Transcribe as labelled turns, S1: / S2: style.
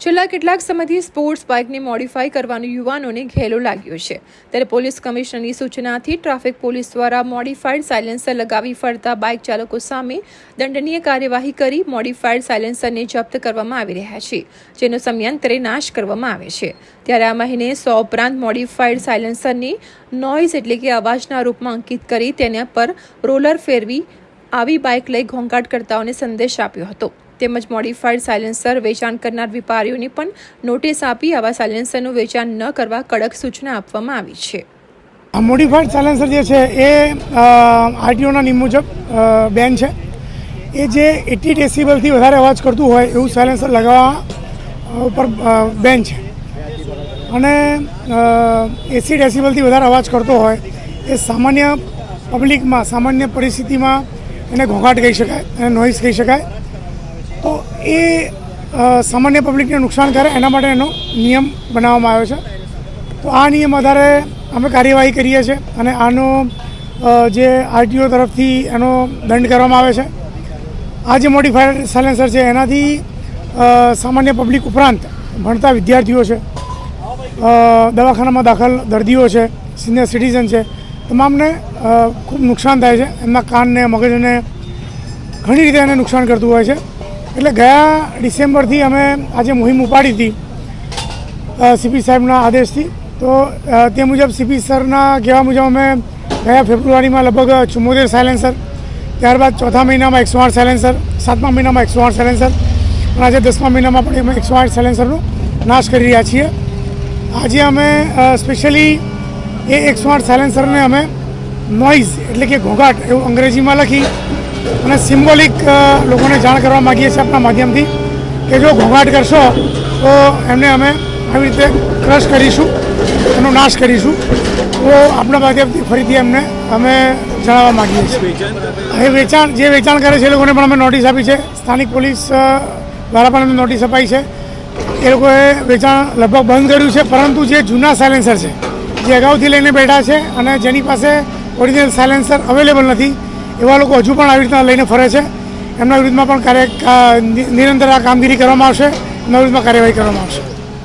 S1: છેલ્લા કેટલાક સમયથી સ્પોર્ટ્સ બાઇકને મોડિફાઈ કરવાનો યુવાનોને ઘેલો લાગ્યો છે. ત્યારે પોલીસ કમિશનરની સૂચનાથી ટ્રાફિક પોલીસ દ્વારા મોડિફાઈડ સાયલેન્સર લગાવી ફરતા બાઇક ચાલકો સામે દંડનીય કાર્યવાહી કરી મોડિફાઈડ સાયલેન્સરને જપ્ત કરવામાં આવી રહ્યા છે, જેનો સમયાંતરે નાશ કરવામાં આવે છે. ત્યારે આ મહિને સો ઉપરાંત મોડિફાઈડ સાયલેન્સરને નોઇઝ એટલે કે અવાજના રૂપમાં અંકિત કરી તેના પર રોલર ફેરવી આવી બાઇક લઈ ઘોંઘાટકર્તાઓને સંદેશ આપ્યો હતો. તેમજ મોડિફાઈડ સાયલેન્સર વેચાણ કરનાર વેપારીઓને પણ નોટિસ આપી આવા સાયલેન્સરનું વેચાણ ન કરવા કડક સૂચના આપવામાં આવી છે.
S2: મોડિફાઈડ સાયલેન્સર જે છે એ આરટીઓના નિયમ મુજબ બેન છે. એ જે એટી ડેસિબલથી વધારે અવાજ કરતું હોય એવું સાયલેન્સર લગાવવા ઉપર બેન છે. અને એસી ડેસિબલથી વધારે અવાજ કરતો હોય એ સામાન્ય પબ્લિકમાં, સામાન્ય પરિસ્થિતિમાં એને ઘોંઘાટ કહી શકાય, એને નોઇસ કહી શકાય. એ સામાન્ય પબ્લિકને નુકસાન કરે, એના માટે એનો નિયમ બનાવવામાં આવ્યો છે. તો આ નિયમ આધારે અમે કાર્યવાહી કરીએ છીએ અને આનો જે આરટીઓ તરફથી એનો દંડ કરવામાં આવે છે. આ જે મોડિફાઈડ સાયલેન્સર છે, એનાથી સામાન્ય પબ્લિક ઉપરાંત ભણતા વિદ્યાર્થીઓ છે દવાખાનામાં દાખલ દર્દીઓ છે, સિનિયર સિટીઝન છે, તમામને ખૂબ નુકસાન થાય છે. એમના કાનને, મગજને ઘણી રીતે એને નુકસાન કરતું હોય છે. એટલે ગયા ડિસેમ્બરથી અમે આજે મુહિમ ઉપાડી હતી સીપી સાહેબના આદેશથી. તો અ, તે મુજબ સીપી સરના કહેવા મુજબ અમે ગયા ફેબ્રુઆરીમાં લગભગ ચુમ્મોતેર સાયલેન્સર ત્યારબાદ ચોથા મહિનામાં એકસો આઠ સાયલેન્સર સાતમા મહિનામાં એકસો આઠ સાયલેન્સર અને આજે દસમા મહિનામાં પણ અમે એકસો આઠ સાયલેન્સરનો નાશ કરી રહ્યા છીએ. આજે અમે સ્પેશિયલી એ એકસો આઠ સાયલેન્સરને અમે નોઇઝ એટલે કે ઘોંઘાટ એવું અંગ્રેજીમાં લખી અને સિમ્બોલિક લોકોને જાણ કરવા માગીએ છીએ આપણા માધ્યમથી કે જો ઘોંઘાટ કરશો, તો એમને અમે આવી રીતે ક્રશ કરીશું, એનો નાશ કરીશું. તો આપણા માધ્યમથી ફરીથી એમને અમે જણાવવા માગીએ છીએ. એ વેચાણ, જે વેચાણ કરે છે એ લોકોને પણ અમે નોટિસ આપી છે. સ્થાનિક પોલીસ દ્વારા પણ અમે નોટિસ અપાઈ છે. એ લોકોએ વેચાણ લગભગ બંધ કર્યું છે, પરંતુ જે જૂના સાયલેન્સર છે, જે અગાઉથી લઈને બેઠા છે અને જેની પાસે ઓરિજિનલ સાયલેન્સર અવેલેબલ નથી એવા લોકો હજુ પણ આવી રીતના લઈને ફરે છે. એમના વિરુદ્ધમાં પણ કાર્ય નિરંતર આ કામગીરી કરવામાં આવશે. એમના વિરુદ્ધમાં કાર્યવાહી કરવામાં આવશે.